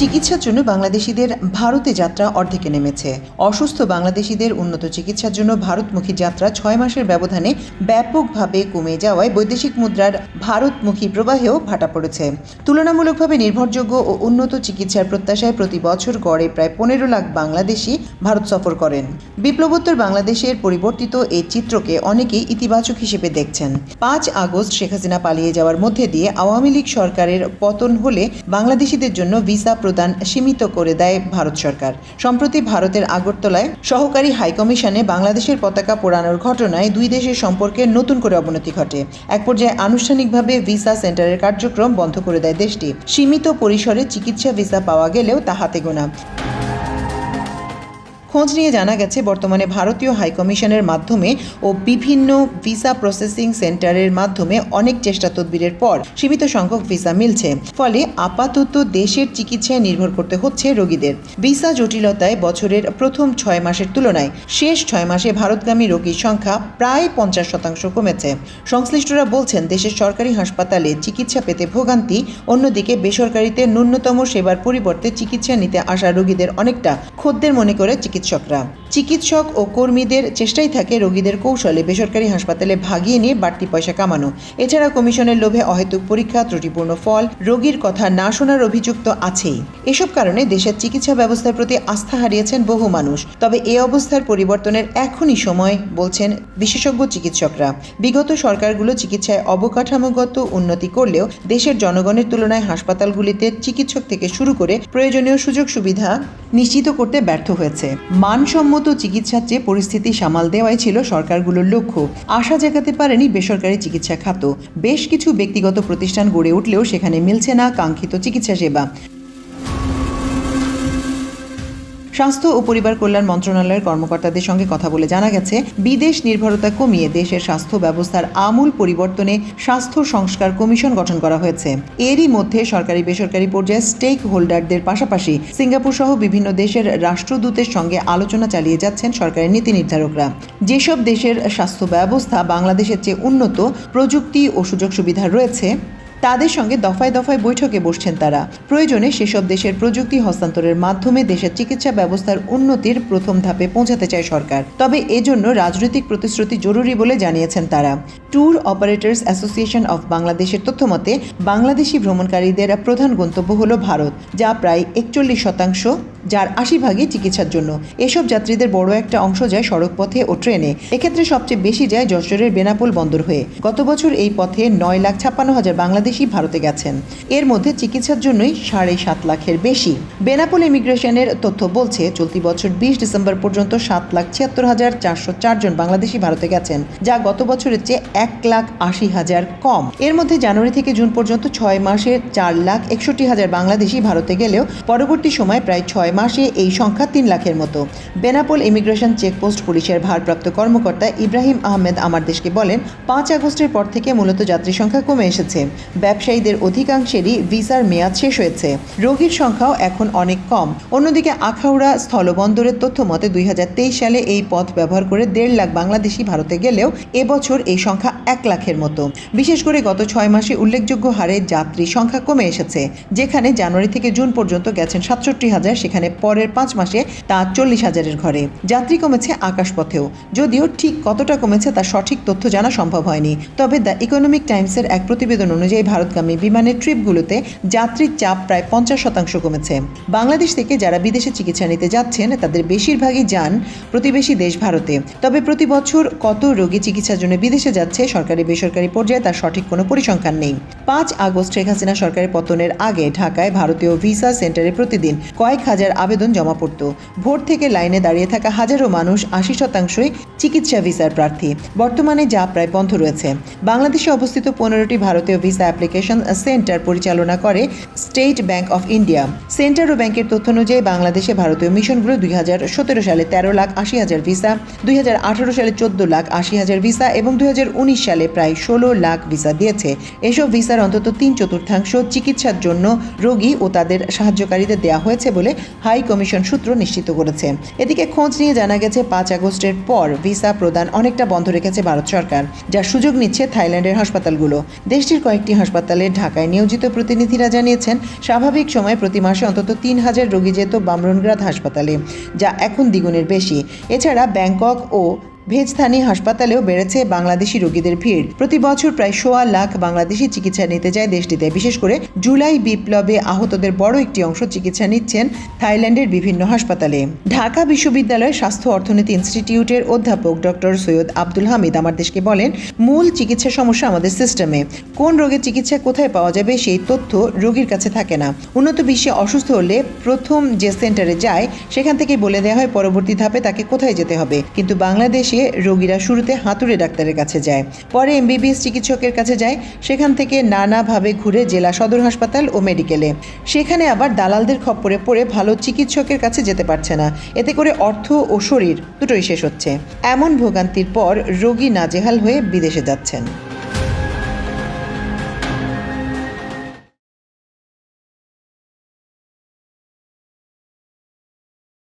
চিকিৎসার জন্য বাংলাদেশিদের ভারতে যাত্রা অর্ধেকে নেমেছে। অসুস্থ বাংলাদেশিদের উন্নত চিকিৎসার জন্য ভারতমুখী যাত্রা ছয় মাসের ব্যবধানে ব্যাপকভাবে কমে যাওয়ায় বৈদেশিক মুদ্রার ভারতমুখী প্রবাহেও ভাটা পড়েছে। তুলনামূলকভাবে নির্ভরযোগ্য ও উন্নত চিকিৎসার প্রত্যাশায় প্রতি বছর গড়ে প্রায় পনেরো লাখ বাংলাদেশি ভারত সফর করেন। বিপ্লবোত্তর বাংলাদেশের পরিবর্তিত এই চিত্রকে অনেকেই ইতিবাচক হিসেবে দেখছেন। পাঁচ আগস্ট শেখ হাসিনা পালিয়ে যাওয়ার মধ্যে দিয়ে আওয়ামী লীগ সরকারের পতন হলে বাংলাদেশিদের জন্য ভিসা প্রদান সীমিত করে দেয় ভারত সরকার। সম্প্রতি ভারতের আগরতলায় সহকারী হাইকমিশনে বাংলাদেশের পতাকা পোড়ানোর ঘটনায় দুই দেশের সম্পর্কে নতুন করে অবনতি ঘটে। এক পর্যায়ে আনুষ্ঠানিকভাবে ভিসা সেন্টারের কার্যক্রম বন্ধ করে দেয় দেশটি। সীমিত পরিসরে চিকিৎসা ভিসা পাওয়া গেলেও তা হাতে গোনা। খোঁজ নিয়ে জানা গেছে, বর্তমানে ভারতীয় হাইকমিশনের মাধ্যমে ও বিভিন্ন ভিসা প্রসেসিং সেন্টারের মাধ্যমে অনেক চেষ্টা তদবিরের পর সীমিত সংখ্যক ভিসা মিলছে। ফলে আপাতত দেশের চিকিৎসায় নির্ভর করতে হচ্ছে রোগীদের। ভিসা জটিলতায় বছরের প্রথম ছয় মাসের তুলনায় শেষ ছয় মাসে ভারতগামী রোগীর সংখ্যা প্রায় পঞ্চাশ শতাংশ কমেছে। সংশ্লিষ্টরা বলছেন, দেশের সরকারি হাসপাতালে চিকিৎসা পেতে ভোগান্তি, অন্যদিকে বেসরকারিতে ন্যূনতম সেবার পরিবর্তে চিকিৎসা নিতে আসা রোগীদের অনেকটা খদ্দের মনে করে চিকিৎসকরা। চিকিৎসক ও কর্মীদের চেষ্টাই থাকে রোগীদের কৌশলে বেসরকারি হাসপাতালে ভাগিয়ে নিয়ে বাড়তি পয়সা কামানো। এছাড়া কমিশনের লোভে অহেতুক পরীক্ষা, ত্রুটিপূর্ণ ফল, রোগীর কথা না শোনার অভিযোগ তো আছেই। এসব কারণে দেশের চিকিৎসা ব্যবস্থার প্রতি আস্থা হারিয়েছেন বহু মানুষ। তবে এ অবস্থার পরিবর্তনের এখনই সময়, বলছেন বিশেষজ্ঞ চিকিৎসকরা। বিগত সরকারগুলো চিকিৎসায় অবকাঠামোগত উন্নতি করলেও দেশের জনগণের তুলনায় হাসপাতালগুলিতে চিকিৎসক থেকে শুরু করে প্রয়োজনীয় সুযোগ সুবিধা নিশ্চিত করতে ব্যর্থ হয়েছে। মানসম্মত চিকিৎসার চেয়ে পরিস্থিতি সামাল দেওয়াই ছিল সরকারগুলোর লক্ষ্য। আশা জাগাতে পারেনি বেসরকারি চিকিৎসা খাত। বেশ কিছু ব্যক্তিগত প্রতিষ্ঠান গড়ে উঠলেও সেখানে মিলছে না কাঙ্ক্ষিত চিকিৎসা সেবা। স্বাস্থ্য ও পরিবার কল্যাণ মন্ত্রণালয়ের কর্মকর্তাদের সঙ্গে কথা বলে জানা গেছে, বিদেশ নির্ভরতা কমিয়ে দেশের স্বাস্থ্য ব্যবস্থার আমূল পরিবর্তনে স্বাস্থ্য সংস্কার কমিশন গঠন করা হয়েছে। এরই মধ্যে সরকারি বেসরকারি পর্যায়ে স্টেক হোল্ডারদের পাশাপাশি সিঙ্গাপুর সহ বিভিন্ন দেশের রাষ্ট্রদূতের সঙ্গে আলোচনা চালিয়ে যাচ্ছেন সরকারের নীতি নির্ধারকরা। যেসব দেশের স্বাস্থ্য ব্যবস্থা বাংলাদেশের চেয়ে উন্নত, প্রযুক্তি ও সুযোগ সুবিধা রয়েছে তাদের সঙ্গে দফায় দফায় বৈঠকে বসছেন তারা। প্রয়োজনে সেসব দেশের প্রযুক্তি হস্তান্তরের মাধ্যমে দেশের চিকিৎসা ব্যবস্থার উন্নতির প্রথম ধাপে পৌঁছাতে চায় সরকার। তবে এজন্য রাজনৈতিক প্রতিশ্রুতি জরুরি বলে জানিয়েছেন তারা। ট্যুর অপারেটার্স অ্যাসোসিয়েশন অফ বাংলাদেশের তথ্যমতে বাংলাদেশি ভ্রমণকারীদের প্রধান গন্তব্য হল ভারত, যা প্রায় একচল্লিশ শতাংশ যার আশি ভাগই চিকিৎসার জন্য। এসব যাত্রীদের বড় একটা অংশ যায় সড়ক পথে ও ট্রেনে। এক্ষেত্রে সবচেয়ে বেশি যায় যশোরের বেনাপোল বন্দর হয়ে। গত বছর এই পথে নয় লাখ ছাপ্পান্ন হাজার বাংলাদেশি ভারতে গেছেন। এর মধ্যে চিকিৎসার জন্যই সাড়ে সাত লাখের বেশি। বেনাপোল ইমিগ্রেশনের তথ্য বলছে, চলতি বছর বিশ ডিসেম্বর পর্যন্ত সাত লাখ ছিয়াত্তর হাজার চারশো চারজন বাংলাদেশি ভারতে গেছেন, যা গত বছরের চেয়ে এক লাখ আশি হাজার কম। এর মধ্যে জানুয়ারি থেকে জুন পর্যন্ত ছয় মাসে চার লাখ একষট্টি হাজার বাংলাদেশি ভারতে গেলেও পরবর্তী সময় প্রায় ছয় মাসে এই সংখ্যা তিন লাখের মতো। বেনাপোল ইমিগ্রেশন চেকপোস্ট পুলিশের ভারপ্রাপ্ত কর্মকর্তা ইব্রাহিম আহমেদ আমার দেশকে বলেন, পাঁচ আগস্টের পর থেকে মূলত যাত্রী সংখ্যা কমে এসেছে। ব্যবসায়ীদের অধিকাংশেরই ভিসার মেয়াদ শেষ হয়েছে। রোগীর সংখ্যাও এখন অনেক কম। অন্যদিকে আখাউড়া স্থলবন্দরের তথ্য মতে, দুই সালে এই পথ ব্যবহার করে দেড় লাখ বাংলাদেশি ভারতে গেলেও এবছর এই সংখ্যা এক লাখের মতো। বিশেষ করে গত ছয় মাসে উল্লেখযোগ্য হারে যাত্রী সংখ্যা কমে এসেছে, যেখানে জানুয়ারি থেকে জুন পর্যন্ত গেছেন সাতষট্টি হাজার, সেখানে পরের পাঁচ মাসে তা চল্লিশ হাজারের ঘরে। যাত্রী কমেছে আকাশপথেও। যদিও ঠিক কতটা কমেছে তার সঠিক তথ্য জানা সম্ভব হয়নি। তবে দ্য ইকোনমিক টাইমসের এক প্রতিবেদন অনুযায়ী ভারতগামী বিমানের ট্রিপগুলোতে যাত্রীর চাপ প্রায় পঞ্চাশ শতাংশ কমেছে। বাংলাদেশ থেকে যারা বিদেশে চিকিৎসা নিতে যাচ্ছেন, তাদের বেশিরভাগই যান প্রতিবেশী দেশ ভারতে। তবে প্রতি বছর কত রোগী চিকিৎসার জন্য বিদেশে যাচ্ছে, সরকারি বেসরকারি পর্যায়ে তার সঠিক কোনো পরিসংখ্যান নেই। পাঁচ আগস্ট শেখ হাসিনা সরকারের পতনের আগে ঢাকায় ভারতীয় ভিসা সেন্টারে প্রতিদিন কয়েক হাজার আবেদন জমা পড়ত। ভোর থেকে লাইনে দাঁড়িয়ে থাকা হাজারো মানুষ আশি শতাংশই চিকিৎসা ভিসার প্রার্থী। বর্তমানে যা প্রায় বন্ধ রয়েছে। বাংলাদেশে অবস্থিত পনেরোটি ভারতীয় ভিসা অ্যাপ্লিকেশন সেন্টার পরিচালনা করে State Bank of India. Centre ও ব্যাংকের তথ্য অনুযায়ী বাংলাদেশে ভারতীয় মিশনগুলো দুই হাজার সতেরো সালে তেরো লাখ আশি হাজার ভিসা, দুই হাজার আঠারো সালে চোদ্দ লাখ আশি হাজার ভিসা এবং দুই হাজার উনিশ সালে প্রায় ষোলো লাখ ভিসা দিয়েছে। এসব ভিসার অন্তত তিন চতুর্থাংশ চিকিৎসার জন্য রোগী ও তাদের সাহায্যকারীদের দেওয়া হয়েছে বলে হাই কমিশন সূত্র নিশ্চিত করেছে। এদিকে খোঁজ নিয়ে জানা গেছে, পাঁচ আগস্টের পর ভিসা প্রদান অনেকটা বন্ধ রেখেছে ভারত সরকার যার সুযোগ নিচ্ছে থাইল্যান্ডের হাসপাতালগুলো। দেশটির কয়েকটি হাসপাতালে ঢাকায় নিয়োজিত প্রতিনিধিরা জানিয়েছেন, স্বাভাবিক সময় প্রতি মাসে অন্তত তিন হাজার রোগী যেত বামরনগ্রাদ হাসপাতালে, যা এখন দ্বিগুণের বেশি। এছাড়া ব্যাংকক ও ভেজথানি হাসপাতালেও বেড়েছে বাংলাদেশি রোগীদের ভিড়। প্রতি বছর প্রায় সোয়া লাখ বাংলাদেশি চিকিৎসা নিতে যায় দেশটিতে। বিশেষ করে জুলাই বিপ্লবে আহতদের বড় একটি অংশ চিকিৎসা নিচ্ছেন থাইল্যান্ডের বিভিন্ন হাসপাতালে। ঢাকা বিশ্ববিদ্যালয়ের স্বাস্থ্য অর্থনীতি ইনস্টিটিউটের অধ্যাপক ডক্টর সৈয়দ আব্দুল হামিদ আমার দেশকে বলেন, মূল চিকিৎসা সমস্যা আমাদের সিস্টেমে। কোন রোগের চিকিৎসা কোথায় পাওয়া যাবে সেই তথ্য রোগীর কাছে থাকে না। উন্নত বিশ্বে অসুস্থ হলে প্রথম যে সেন্টারে যায়, সেখান থেকেই বলে দেওয়া হয় পরবর্তী ধাপে তাকে কোথায় যেতে হবে। কিন্তু বাংলাদেশে রোগীরা শুরুতে হাতুড়ে ডাক্তারের কাছে যায়। পরে এমবিবিএস চিকিৎসকের কাছে যায়। সেখান থেকে নানাভাবে ঘুরে জেলা সদর হাসপাতাল ও মেডিকেলে। সেখানে আবার দালালদের খপ্পরে পড়ে ভালো চিকিৎসকের কাছে যেতে পারছে না। এতে করে অর্থ ও শরীর দুটোই শেষ হচ্ছে। এমন ভোগান্তির পর রোগী নাজেহাল হয়ে বিদেশে যাচ্ছেন।